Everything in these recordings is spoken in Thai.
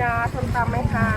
จ้าส้มตำไหมคะ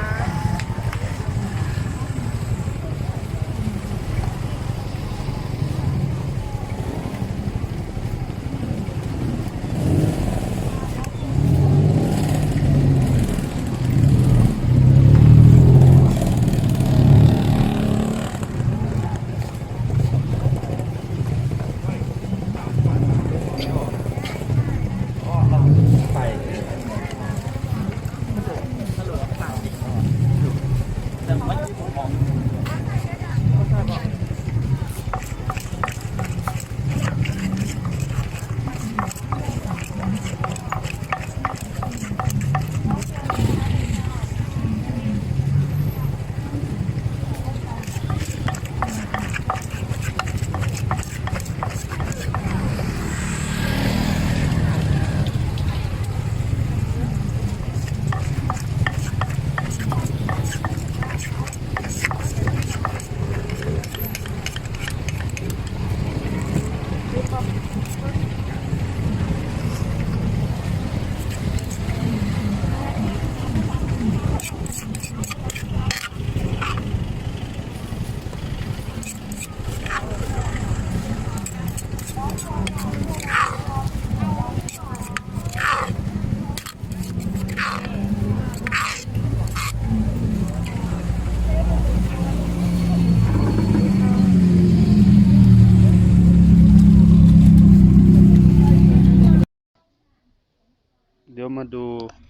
เดี๋ยวมาดู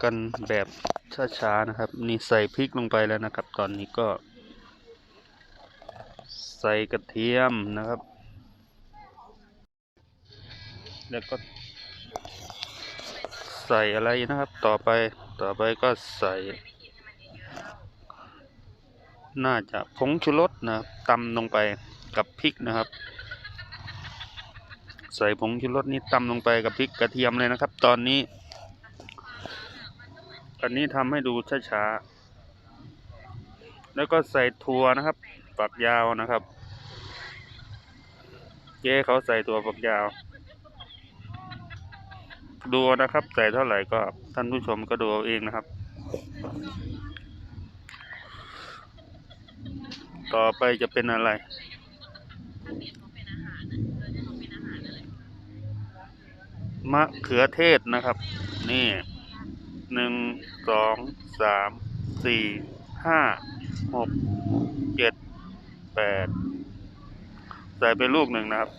กันแบบช้าๆนะครับ นี่ใส่พริกลงไปแล้วนะครับ ตอนนี้ก็ ใส่กระเทียมนะครับ แล้วก็ ใส่อะไรนะครับ ต่อไปต่อไปก็ใส่ น่าจะผงชูรสนะครับตำลงไปกับพริกนะครับ ใส่ผงชูรสนี้ตำลงไปกับพริกกระเทียมเลยนะครับ ตอนนี้ อันนี้ทำให้ดูช้าๆ แล้วก็ใส่ถั่วนะครับ ฝักยาวนะครับ เจ๊เขาใส่ถั่วฝักยาว ดูนะครับ ใส่เท่าไหร่ก็ท่านผู้ชมก็ดูเอาเองนะครับ ต่อไปจะเป็นอะไรมะเขือเทศนะครับ นี่ หนึ่งสองสามสี่ห้าหกเจ็ดแปดใส่ไปลูกหนึ่งนะครับ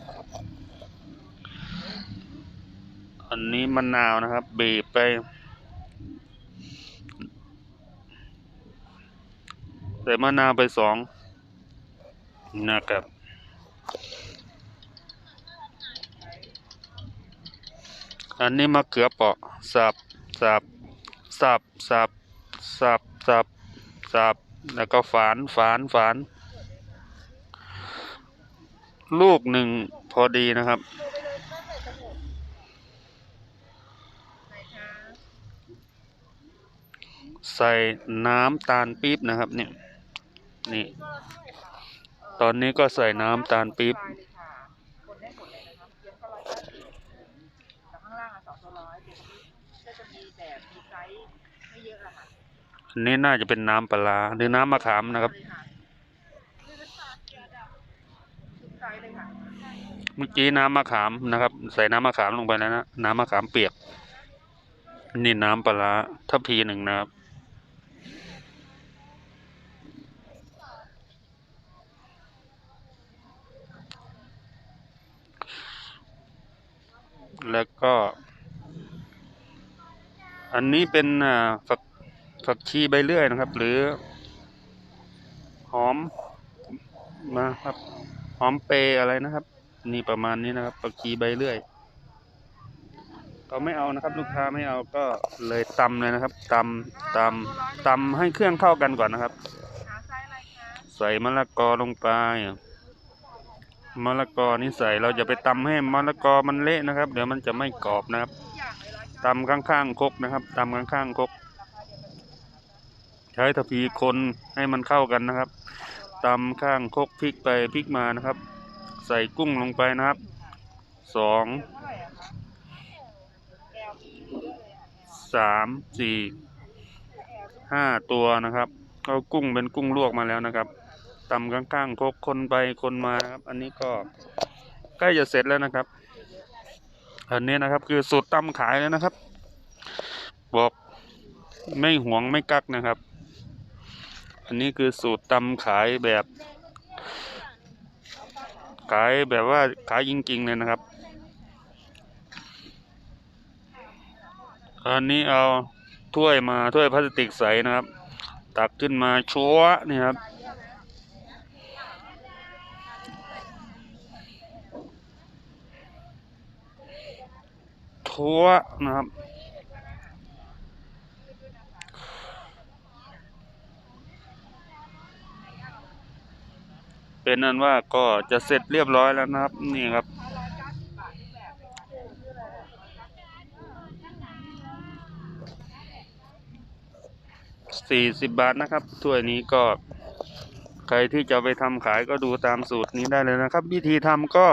อันนี้มะนาวนะครับ บีบไป ใส่มะนาวไปสองนะครับอันนี้มะเขือเปราะสับสับ สับสับสับสับสับแล้วก็ฝานฝานฝานลูกหนึ่งพอดีนะครับ ใส่น้ำตาลปี๊บนะครับเนี่ยนี่ ตอนนี้ก็ใส่น้ำตาลปี๊บข้างล่างอะสองตัวร้อยเดี๋ยว ก็จะมีแบบมีไซส์ไม่เยอะอะค่ะอันนี้น่าจะเป็นน้ำปลาร้าหรือน้ำมะขามนะครับเลยค่ะทุกไซส์เลยค่ะเมื่อกี้น้ำมะขามนะครับ ใส่น้ำมะขามลงไปแล้วนะน้ำมะขามเปียก นี่น้ำปลาร้าทัพพีหนึ่งนะครับ แล้วก็ อันนี้เป็นฝักฝักชีใบเลื่อยนะครับ หรือ หอมนะครับ หอมเปย์อะไรนะครับ นี่ประมาณนี้นะครับผักชีใบเลื่อยก็ไม่เอานะครับ ลูกค้าไม่เอาก็เลยตำเลยนะครับตำตำตำให้เครื่องเข้ากันก่อนนะครับ ใส่มะละกอลงไปมะละกอนี่ใส่เราจะไปตำให้มะละกอมันเละนะครับ เดี๋ยวมันจะไม่กรอบนะครับ ตำข้างๆคกนะครับตำข้างๆคก ใช้ตะพีคนให้มันเข้ากันนะครับตำข้างคกพลิกไปพลิกมานะครับ ใส่กุ้งลงไปนะครับสองสามสี่ห้าตัวนะครับก็กุ้งเป็นกุ้งลวกมาแล้วนะครับตำข้างๆคกคนไปคนมานะครับ อันนี้ก็ใกล้จะเสร็จแล้วนะครับ อันนี้นะครับคือสูตรตำขายเลยนะครับ บอกไม่หวงไม่กักนะครับ อันนี้คือสูตรตำขายแบบ ขายแบบว่าขายจริงๆเลยนะครับ อันนี้เอาถ้วยมาถ้วยพลาสติกใสนะครับ ตักขึ้นมาชัวนี่ครับัวนะครับ เป็นนั้นว่าก็จะเสร็จเรียบร้อยแล้วนะครับ นี่ครับสี่สิบบาทนะครับถ้วยนี้ก็ใครที่จะไปทำขายก็ดูตามสูตรนี้ได้เลยนะครับ วิธีทำก็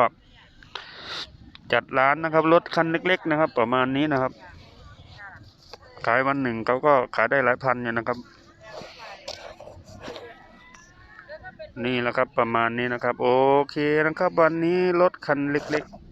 จัดร้านนะครับรถคันเล็ก ๆ นะครับ ประมาณนี้นะครับ ขายวันหนึ่งเขาก็ขายได้หลายพันอยู่นะครับ นี่แหละครับประมาณนี้นะครับ โอเคนะครับ วันนี้รถคันเล็ก ๆ